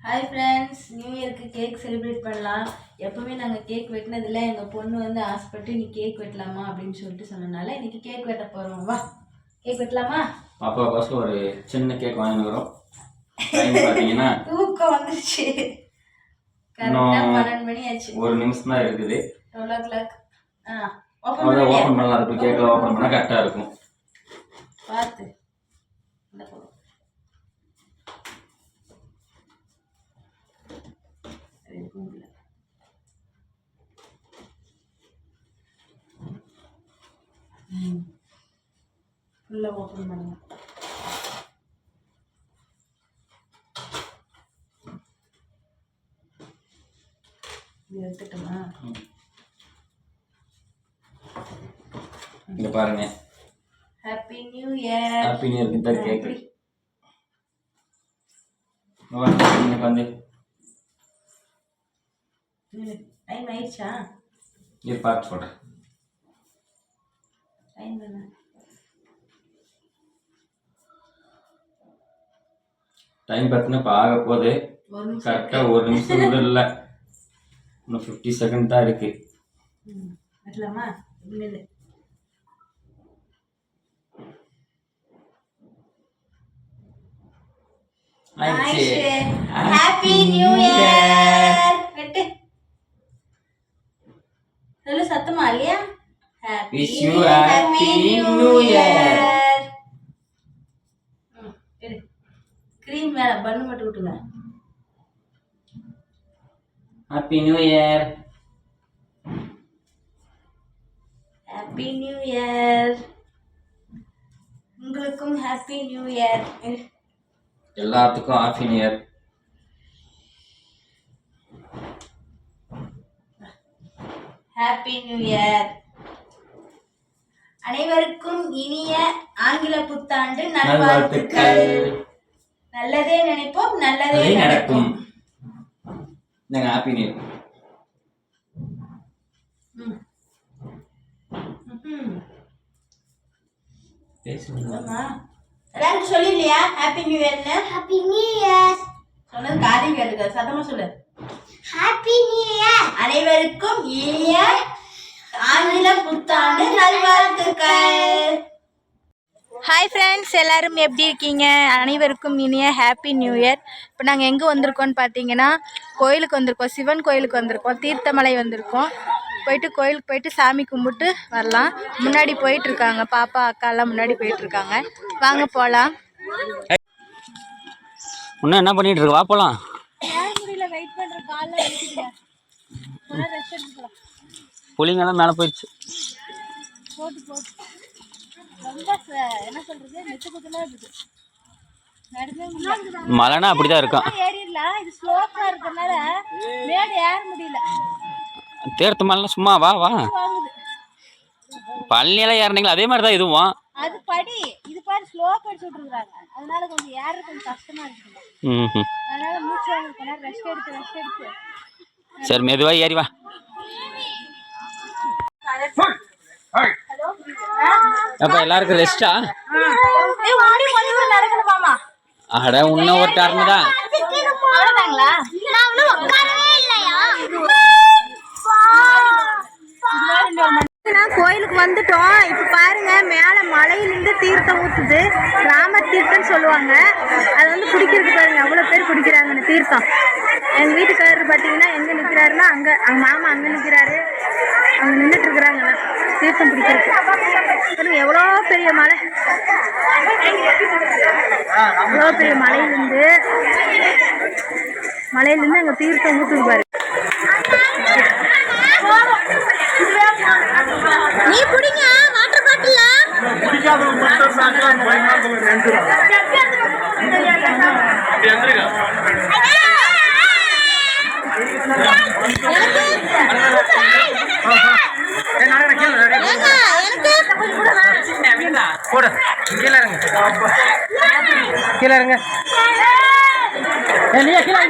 Hi friends new இயருக்கு cake celebrate பண்ணலாம். எப்பவுமே நாங்கள் கேக் வெட்டினதில்ல. எங்கள் பொண்ணு வந்து ஆசைப்பட்டு நீ கேக் வெட்டலாமா அப்படின்னு சொல்லிட்டு சொன்னனால இன்னைக்கு கேக் வெட்ட போகிறோம் வா கேக் வெட்டலாமா? பாப்பாவுக்கோசம் ஒரு சின்ன கேக் வாங்கினுக்கிறோம் பார்த்தீங்கன்னா தூக்கம் வந்துருச்சு. கரெக்டாக பன்னெண்டு மணி ஆச்சு. ஒரு நிமிஷம் தான் இருக்குது. டுவெல் ஓ கிளாக் ஆ ஓப்பன் பண்ணலாம். கேக்கில் ஓப்பன் பண்ணால் கரெக்டாக இருக்கும். பார்த்து இந்த பக்கம். எதுக்கும் இல்ல. ம். ஃபுல்லா ஓப்பன் பண்ணுங்க. எடுத்துட்டோமா? இங்கே பாருங்க. Happy new year happy new இயர்க்கு தான் கேக்கு இன்னைக்கு வந்து. டைம் ஆயிடுச்சா? இது பார்த்து சொல்கிறேன் டைம் என்ன டைம் பார்த்தீங்கன்னா இப்போ ஆக போகுது. ஒரு நிமிஷம். கரெக்டாக ஒரு நிமிஷம் கூட இல்லை. இன்னும் ஃபிஃப்டி செகண்ட் தான் ஆயிடுச்சு. ஹாப்பி நியூ இயர் சொல்லு சத்தமா இல்லையா? ஹாப்பி Wish you விட்டுங்க happy new year happy new year உங்களுக்கும் ஹாப்பி நியூ இயர் எல்லாத்துக்கும் happy new year happy new year அனைவருக்கும் இனிய ஆங்கில புத்தாண்டு நல்வாழ்த்துக்கள். நல்லதே நினைப்போம் நல்லதே நடக்கும். நாங்க ஹாப்பி நியூ. எல்லாரும் சொல்லிடலையா ஹாப்பி நியூ இயர்னு ஹாப்பி நியூ இயர் சொன்னது காதையும் கேட்டுக்க சத்தமா சொல்லு. ஹாப்பி நியூ இயர் அனைவருக்கும் இனிய ஆங்கில புத்தாண்டு நல்வாழ்த்துக்கள். ஹாய் ஃப்ரெண்ட்ஸ் எல்லாரும் எப்படி இருக்கீங்க? அனைவருக்கும் இனிய ஹாப்பி நியூ இயர் இப்போ நாங்கள் எங்கே வந்திருக்கோம்னு பார்த்தீங்கன்னா கோயிலுக்கு வந்திருக்கோம். சிவன் கோயிலுக்கு வந்திருக்கோம். தீர்த்தமலை வந்திருக்கோம். போயிட்டு கோயிலுக்கு போயிட்டு சாமி கும்பிட்டு வரலாம். முன்னாடி போயிட்டு இருக்காங்க பாப்பா அக்கா எல்லாம் முன்னாடி போயிட்டு இருக்காங்க வாங்க போகலாம் இன்னும் என்ன பண்ணிட்டு இருக்க? வா காலைல புளிங்கெல்லாம் மேலே போயிடுச்சு. போட்டு போட்டு. ரொம்ப என்ன நெத்து இருக்குது. மழைனா அப்படிதான் இருக்கும் ஏறிடலாம் இது ஸ்லோப்பாக இருக்கிறதுனால மேடு ஏற முடியல. தேர்த்து மழைனா சும்மா வா வா. வாங்குது. பழனியெல்லாம் ஏறினீங்களா? அதே மாதிரி தான் இதுவும். அது படி இது பாரு ஸ்லோ படிச்சு விட்டுருக்குறாங்க. அதனால கொஞ்சம் ஏற கொஞ்சம் கஷ்டமா இருக்குது. ம் அதனால மூச்சு வாங்க ரெஸ்ட் எடுத்து ரெஸ்ட் எடுத்து. சரி மெதுவாக ஏறி வா. அப்ப எல்லாருக்கும் ரெஸ்டா அட இன்னும் ஒரு டர்னு தான். அவ்வளோதாங்களா நான் ஒன்றும் உட்காரவே இல்லையா? கோயிலுக்கு வந்துட்டோம். இப்போ பாருங்க மேல மலையிலிருந்து தீர்த்தம் ஊத்துது. ராம தீர்த்தம்னு சொல்லுவாங்க. அது வந்து குடிக்கிறதுக்கு பாருங்க அவ்வளோ பேர் குடிக்கிறாங்க அந்த தீர்த்தம். எங்க வீட்டுக்காரர் பார்த்தீங்கன்னா எங்க நிற்கிறாருன்னா அங்க அவங்க மாமா அங்க நிற்கிறாரு அங்க நின்றுட்டு இருக்கிறாங்க தீர்த்தம் பிடிக்கிறதுக்கு. பாருங்க எவ்வளோ பெரிய மலை. எவ்வளோ பெரிய மலையிலிருந்து மலையிலிருந்து அங்கே தீர்த்தம் ஊற்றுது பாரு. நீ குடிங்க வாட்டர் பாட்டில் போடு கீழே இருங்க கீழே இருங்க. நீயா கீழே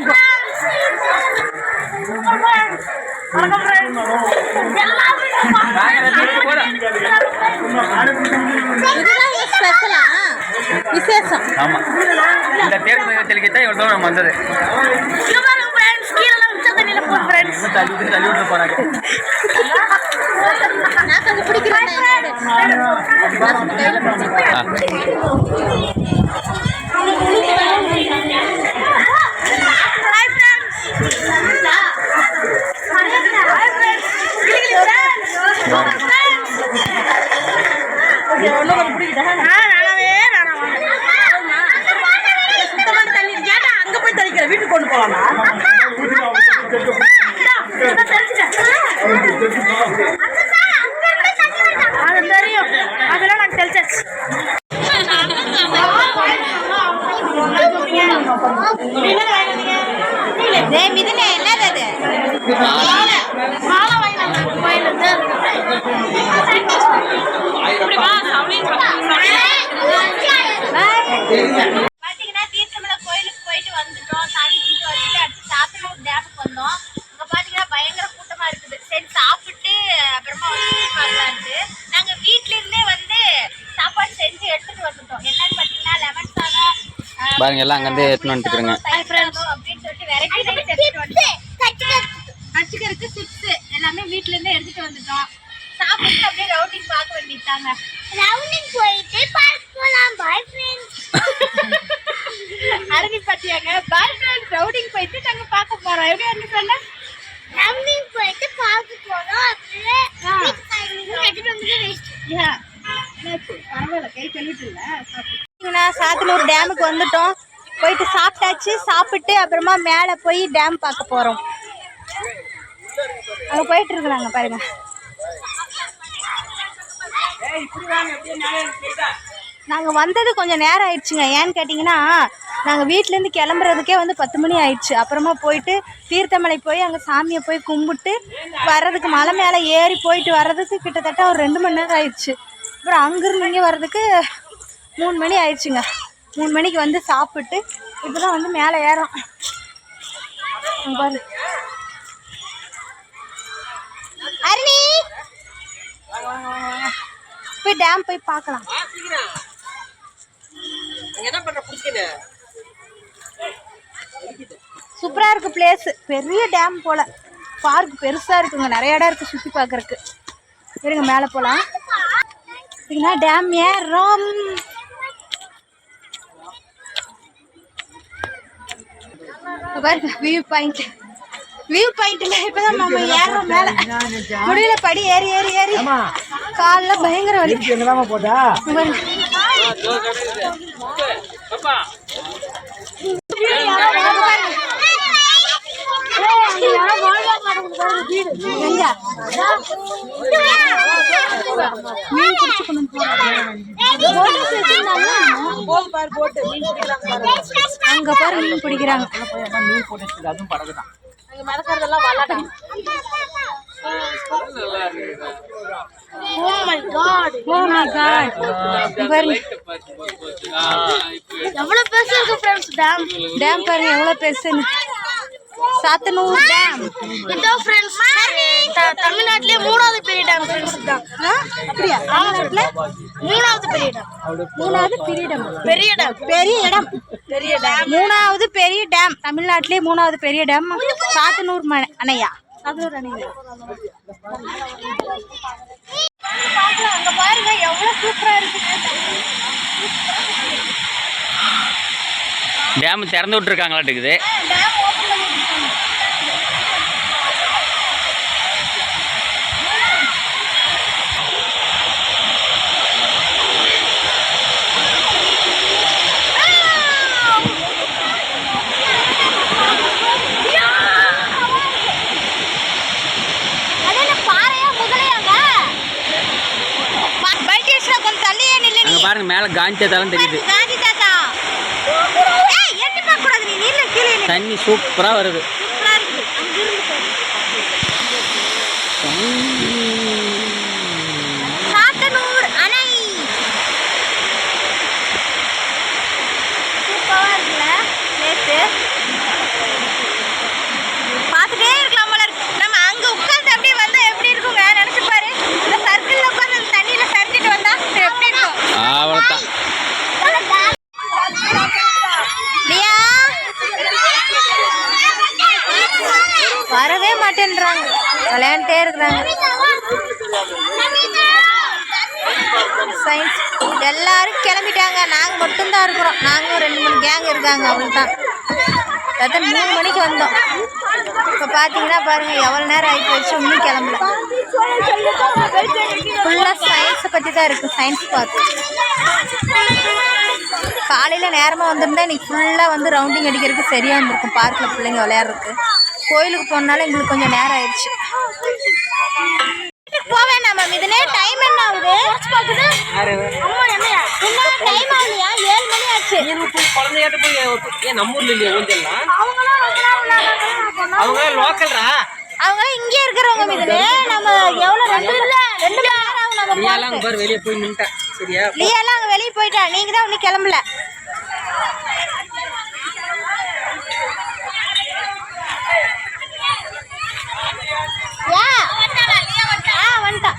விசேஷம் ஆமா. இந்த தேர் தெளிக்க தான் இவ்வளோ நம்ம வந்தது. இன்னும் தள்ளி விட்டு தள்ளி விட்டு போறாங்க நான் கொஞ்சம் பிடிக்கிறேன் அது தெரியும் அதெல்லாம் நாங்கள் தெளிச்சாச்சு டேய் மிதுனே என்னது? பாத்தீங்கன்னா தீர்த்தமலை கோயிலுக்கு போயிட்டு வந்துட்டோம். சாமி கும்பிட்டு வந்துட்டு அடுத்து சாத்தனூர் டேமுக்கு வந்தோம். அங்க பாத்தீங்கன்னா பயங்கர கூட்டமா இருக்குது. சரி சாப்பிட்டு அப்புறமா வந்து பார்க்கலான்ட்டு நாங்க வீட்ல இருந்தே வந்து சாப்பாடு செஞ்சு எடுத்துட்டு வந்துட்டோம். என்னன்னு பாத்தீங்கன்னா லெமன் சாதம் ஆஹ், பாருங்க எல்லாம் அங்கேருந்து எடுத்துன்னு வந்துட்டுருக்குறேங்க தயிர் சாதம் அப்படின்னு சொல்லிட்டு வெரைட்டி ரைஸ் எடுத்துட்டு வந்துட்டோம் கச்சிக்கருக்கு சிப்ஸ் எல்லாமே வீட்ல இருந்தே எடுத்துட்டு வந்துட்டோம். சாப்பிட்டு அப்படியே ரவுண்டிங் பார்க்க வேண்டியதாங்க ரவுண்டிங் போயிட்டு பார்க் போலாம். பாய் ஃப்ரெண்ட்ஸ் அருவி பத்தியாங்க? பாய் ஃப்ரெண்ட்ஸ் ரவுண்டிங் போயிட்டு நாங்க பார்க்க போறோம். எப்படி வந்து சொன்ன? ரவுண்டிங் போயிட்டு பார்க்க போறோம். அப்படியே எடுத்துட்டு வந்து வேஸ்ட் பரவாயில்ல. கை கழுவிட்டு இல்ல. சாத்தனூர் டேமுக்கு வந்துட்டோம். போயிட்டு சாப்பிட்டாச்சு. சாப்பிட்டு அப்புறமா மேலே போய் டேம் பார்க்க போகிறோம் அங்கே போயிட்டு இருக்கிறாங்க பாருங்க. நாங்கள் வந்தது கொஞ்சம் நேரம் ஆயிடுச்சுங்க. ஏன்னு கேட்டிங்கன்னா நாங்கள் வீட்டிலேருந்து கிளம்புறதுக்கே வந்து பத்து மணி ஆயிடுச்சு. அப்புறமா போயிட்டு தீர்த்தமலை போய் அங்கே சாமியை போய் கும்பிட்டு வர்றதுக்கு மலை மேலே ஏறி போயிட்டு வர்றதுக்கு கிட்டத்தட்ட ஒரு ரெண்டு மணி நேரம் ஆயிடுச்சு. அப்புறம் அங்கேருந்து இங்கே வர்றதுக்கு மூணு மணி ஆயிடுச்சுங்க. மூணு மணிக்கு வந்து சாப்பிட்டு இப்போ தான் வந்து மேலே ஏறோம் பாரு போய் டேம் போய் பார்க்கலாம். சூப்பராக இருக்குது பிளேஸ் பெரிய டேம் போல். பார்க் பெருசாக இருக்குங்க. நிறைய இடம் இருக்குது சுற்றி பார்க்குறக்கு இருங்க மேலே போகலாம் இதுனா டேம் இங்க பாருங்க வியூ பாயிண்ட் வியூ பாயிண்ட்ல இப்பதான் நம்ம ஏறுறோம் மேல முடியல படி ஏறி ஏறி ஏறி கால்ல பயங்கர வலி என்னதாம போட்டா இங்க பாருங்க. இங்க பாருங்க. ஏய், அங்க யாரோ வாழ்வாங்க நடக்குது பாருங்க, வீடு. எங்க? மீன் பிடிச்சு கொண்டு. போட்டு. அங்க பாரு மீன் பிடிக்கிறாங்க அதுவும் படகுதான் ஓ மை காட் பாருங்க எவ்வளவு பெருசா இருக்கு டேம் டேம் பாருங்க எவ்வளவு பெருசுன்னு. சாத்தனூர் டேம் இதோ ஃப்ரெண்ட்ஸ் தமிழ்நாட்டிலே மூணாவது பெரிய டேம் ஃப்ரெண்ட்ஸ் தான் அப்படியா? தமிழ்நாட்டுல மூணாவது பெரிய டேம் மூணாவது பெரிய டேம் பெரிய டேம் பெரிய இடம். பெரிய டேம் மூணாவது பெரிய டேம் தமிழ்நாட்டிலே மூணாவது பெரிய டேம் சாத்தனூர் அணையா? சாத்தனூர் அணையா. அங்க பாருங்க எவ்வளவு சூப்பரா இருக்கு டேம் திறந்து விட்டுருக்காங்களாட்டுக்குது. அங்கே பாருங்க மேலே தெரியுது. காந்தி தாத்தா. ஏய் எட்டி பார்க்க கூடாது நீ நீல கீழே நில்லு. தண்ணி சூப்பராக வருது சூப்பரா இருக்குது அங்கிருந்து பாரு. சாத்தனூர் அணை சூப்பரா இருக்குல்ல பிளேஸ் பார்த்துட்டே இருக்கலாம் போல இருக்கு நம்ம அங்க உட்கார்ந்து அப்படியே வந்தா எப்படி இருக்குங்க நினைச்சு பாரு இந்த சர்க்கிள்ல உட்கார்ந்து அந்த தண்ணியில சரிஞ்சிட்டு வந்தா எப்படி இருக்கும் அவ்வளோதான் நல்லா மாட்டேன்றாங்க விளையாண்டே இருக்கிறாங்க சயின்ஸ் எல்லாரும் கிளம்பிட்டாங்க. நாங்கள் மட்டும்தான் இருக்கிறோம். நாங்களும் ரெண்டு மூணு கேங் இருக்காங்க. அவ்வளோதான் அதான் மூணு மணிக்கு வந்தோம். இப்போ பார்த்தீங்கன்னா பாருங்கள் எவ்வளோ நேரம் ஆகி போச்சு. இன்னும் கிளம்பல. ஃபுல்லாக சயின்ஸை பற்றி தான் இருக்குது சயின்ஸ் பார்க் காலையில் நேரமாக வந்திருந்தா இன்றைக்கி ஃபுல்லாக வந்து ரவுண்டிங் அடிக்கிறதுக்கு சரியாக இருந்திருக்கும். பார்க்கில் பிள்ளைங்க விளையாடுறதுக்கு. கோயிலுக்கு போனாலும் எங்களுக்கு கொஞ்சம் நேரம் ஆயிடுச்சு. மேம் இதுனே டைம் என்ன ஆகுது? இன்னும் டைம் ஆகலையா ஏழு மணி ஆச்சு. குழந்தையாட்ட போய் ஏன் நம்ம ஊர்ல இல்லையா ஊஞ்சல்லாம் அவங்க லோக்கல்ரா? அவங்களாம் இங்கே இருக்கிறவங்க மீதுனே நம்ம எவ்வளோ ரெண்டு ரெண்டு மணி நேரம் ஆகும் நம்ம அங்க பாரு வெளியே போய் நின்ட்டேன் சரியா? லியாலாம் அங்கே வெளியே போயிட்டா. நீங்கள் தான் இன்னும் கிளம்பல ஏன்? ஆ, வந்துட்டான்.